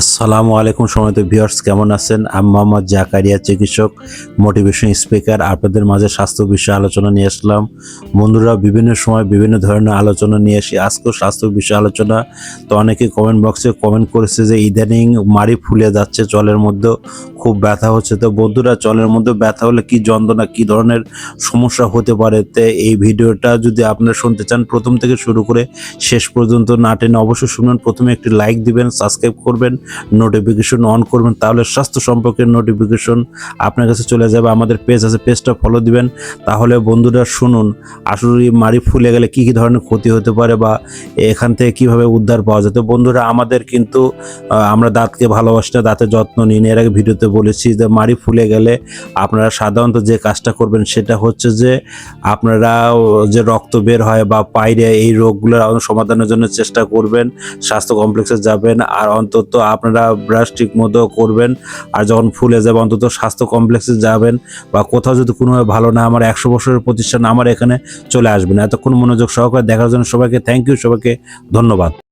আসসালামু আলাইকুম সময়ত ভিউয়ার্স, কেমন আছেন? আমি মোহাম্মদ জাকারিয়া, চিকিৎসক মোটিভেশন স্পিকার আপনাদের মাঝে স্বাস্থ্য বিষয়ে আলোচনা নিয়ে আসলাম। বন্ধুরা, বিভিন্ন সময় বিভিন্ন ধরনের আলোচনা নিয়ে আসি। আজকেও স্বাস্থ্য বিষয়ে আলোচনা। তো অনেকে কমেন্ট বক্সে কমেন্ট করেছে যে, ইদানিং মাড়ি ফুলে যাচ্ছে চলের মধ্যে খুব ব্যথা হচ্ছে। তো বন্ধুরা চলের মধ্যে ব্যথা হলে কি যন্ত্রণা, কি ধরনের সমস্যা হতে পারে? তো এই ভিডিওটা যদি আপনারা শুনতে চান, প্রথম থেকে শুরু করে শেষ পর্যন্ত না টেনে অবশ্যই শুনবেন প্রথমে একটি লাইক দিবেন সাবস্ক্রাইব করবেন। নোটিফিকেশন অন করবেন, তাহলে স্বাস্থ্য সম্পর্কে নোটিফিকেশন আপনার কাছে চলে যাবে, আমাদের পেজ আছে পেজটা ফলো দিবেন তাহলে বন্ধুরা শুনুন আসলে মাড়ি ফুলে গেলে কি কি ধরনের ক্ষতি হতে পারে বা এখান থেকে কীভাবে উদ্ধার পাওয়া যায় তো বন্ধুরা, আমাদের কিন্তু আমরা দাঁতকে ভালোবাসি না, দাঁতের যত্ন নিই না। এর আগে ভিডিওতে বলেছি যে মাড়ি ফুলে গেলে আপনারা সাধারণত যে কাজটা করবেন সেটা হচ্ছে যে আপনারা যে রক্ত বের হয় বা পাইরে এই রোগগুলোর সমাধানের জন্য চেষ্টা করবেন, স্বাস্থ্য কমপ্লেক্সে যাবেন, আর অন্তত আপনারা ব্রাশ ঠিক মতো করবেন। আর যখন ফুলে যাবে, অন্তত স্বাস্থ্য কমপ্লেক্সে যাবেন বা কোথাও যদি কোনোভাবে ভালো না, আমার একশো বছরের প্রতিষ্ঠান আমার এখানে চলে আসবেন এতক্ষণ মনোযোগ সহকারে দেখার জন্য সবাইকে থ্যাংক ইউ সবাইকে ধন্যবাদ।